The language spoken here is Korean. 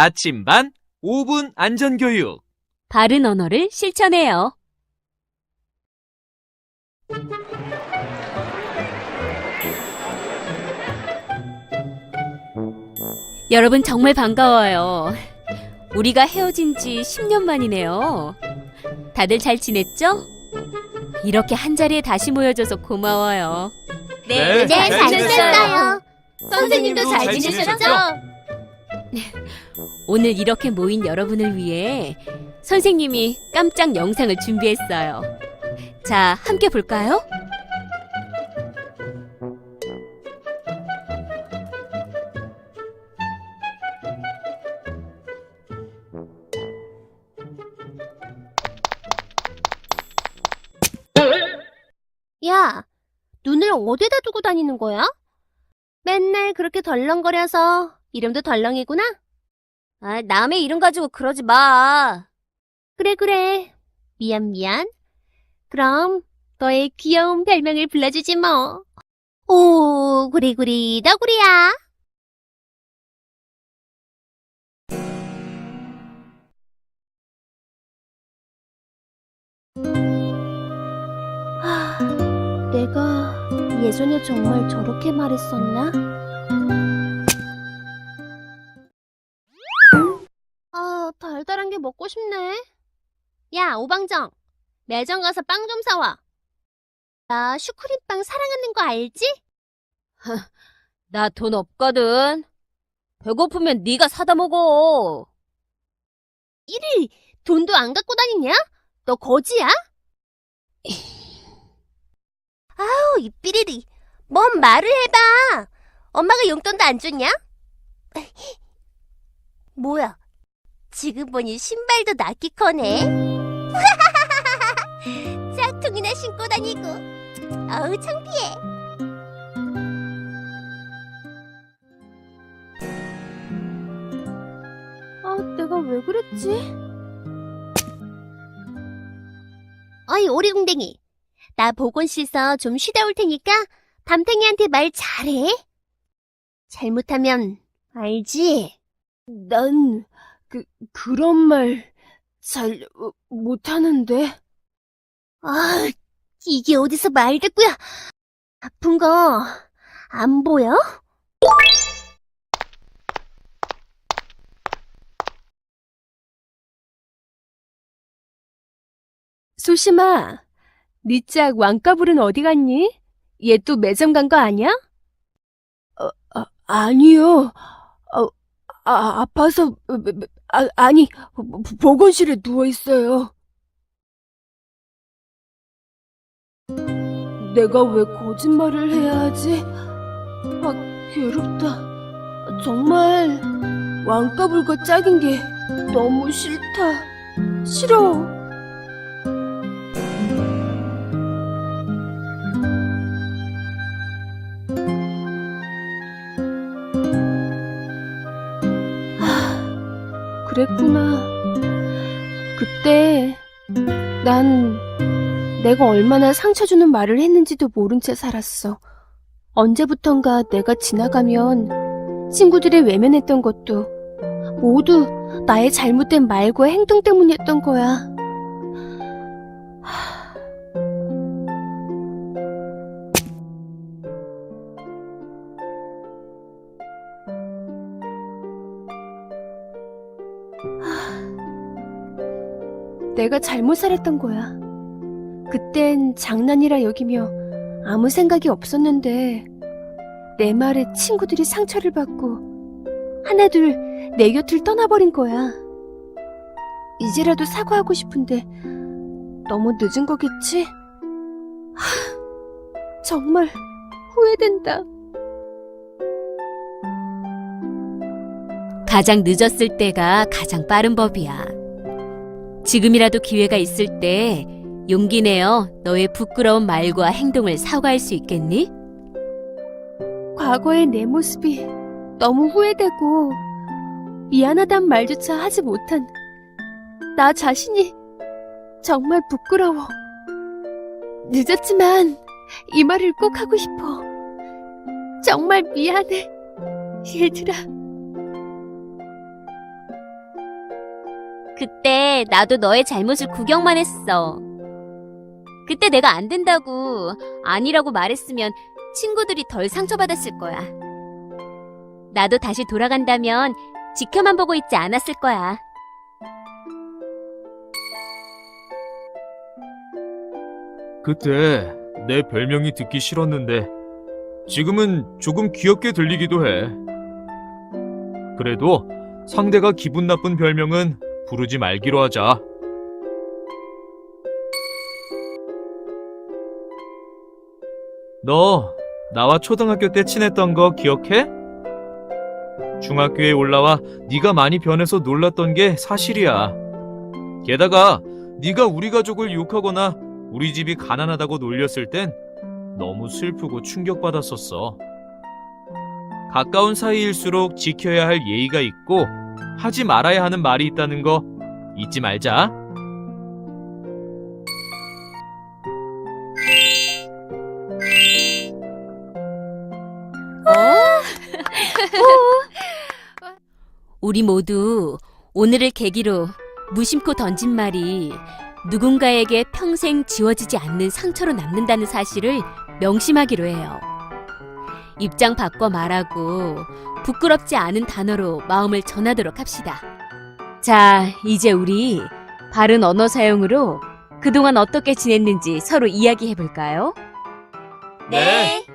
나침 반 5분 안전교육. 바른 언어를 실천해요. 여러분 정말 반가워요. 우리가 헤어진 지 10년 만이네요. 다들 잘 지냈죠? 이렇게 한 자리에 다시 모여줘서 고마워요. 네, 네, 잘잘 지냈어요. 선생님도 잘 지내셨죠? 오늘 이렇게 모인 여러분을 위해 선생님이 깜짝 영상을 준비했어요. 자, 함께 볼까요? 야, 눈을 어디다 두고 다니는 거야? 맨날 그렇게 덜렁거려서 이름도 덜렁이구나? 아, 남의 이름 가지고 그러지 마. 그래, 그래. 미안, 미안. 그럼 너의 귀여운 별명을 불러주지 뭐. 오, 구리구리 너구리야. 하, 내가 예전에 정말 저렇게 말했었나? 게 먹고 싶네. 야, 오방정. 매점 가서 빵 좀 사와. 나 슈크림빵 사랑하는 거 알지? 나 돈 없거든. 배고프면 네가 사다 먹어. 일일 돈도 안 갖고 다니냐? 너 거지야? 아우, 이 삐리리. 뭔 말을 해봐. 엄마가 용돈도 안 줬냐? 뭐야? 지금 보니 신발도 나키 커네. 짝퉁이나 신고 다니고. 어우, 창피해. 아, 내가 왜 그랬지? 어이, 오리궁댕이. 나 보건실서 좀 쉬다 올 테니까 담탱이한테 말 잘해. 잘못하면 알지? 난, 그, 그런 말, 잘, 어, 못하는데. 아, 이게 어디서 말 듣고야. 아픈 거 안 보여? 소심아, 네짝 왕가불은 어디 갔니? 얘 또 매점 간 거 아니야? 어, 아, 아니요. 어, 아, 아파서, 어, 매- 매- 아, 아니, 보- 보건실에 누워 있어요. 내가 왜 거짓말을 해야 하지? 아, 괴롭다. 정말, 왕가불과 짝인 게 너무 싫다. 싫어. 그랬구나. 그때 난 내가 얼마나 상처 주는 말을 했는지도 모른 채 살았어. 언제부턴가 내가 지나가면 친구들이 외면했던 것도 모두 나의 잘못된 말과 행동 때문이었던 거야. 내가 잘못 살았던 거야. 그땐 장난이라 여기며 아무 생각이 없었는데 내 말에 친구들이 상처를 받고 하나둘 내 곁을 떠나버린 거야. 이제라도 사과하고 싶은데 너무 늦은 거겠지? 하, 정말 후회된다. 가장 늦었을 때가 가장 빠른 법이야. 지금이라도 기회가 있을 때 용기 내어 너의 부끄러운 말과 행동을 사과할 수 있겠니? 과거의 내 모습이 너무 후회되고 미안하단 말조차 하지 못한 나 자신이 정말 부끄러워. 늦었지만 이 말을 꼭 하고 싶어. 정말 미안해. 얘들아. 그때 나도 너의 잘못을 구경만 했어. 그때 내가 안 된다고, 아니라고 말했으면 친구들이 덜 상처받았을 거야. 나도 다시 돌아간다면 지켜만 보고 있지 않았을 거야. 그때 내 별명이 듣기 싫었는데 지금은 조금 귀엽게 들리기도 해. 그래도 상대가 기분 나쁜 별명은 부르지 말기로 하자. 너 나와 초등학교 때 친했던 거 기억해? 중학교에 올라와 네가 많이 변해서 놀랐던 게 사실이야. 게다가 네가 우리 가족을 욕하거나 우리 집이 가난하다고 놀렸을 땐 너무 슬프고 충격받았었어. 가까운 사이일수록 지켜야 할 예의가 있고 하지 말아야 하는 말이 있다는 거 잊지 말자. 우리 모두 오늘을 계기로 무심코 던진 말이 누군가에게 평생 지워지지 않는 상처로 남는다는 사실을 명심하기로 해요. 입장 바꿔 말하고 부끄럽지 않은 단어로 마음을 전하도록 합시다. 자, 이제 우리 바른 언어 사용으로 그동안 어떻게 지냈는지 서로 이야기해 볼까요? 네.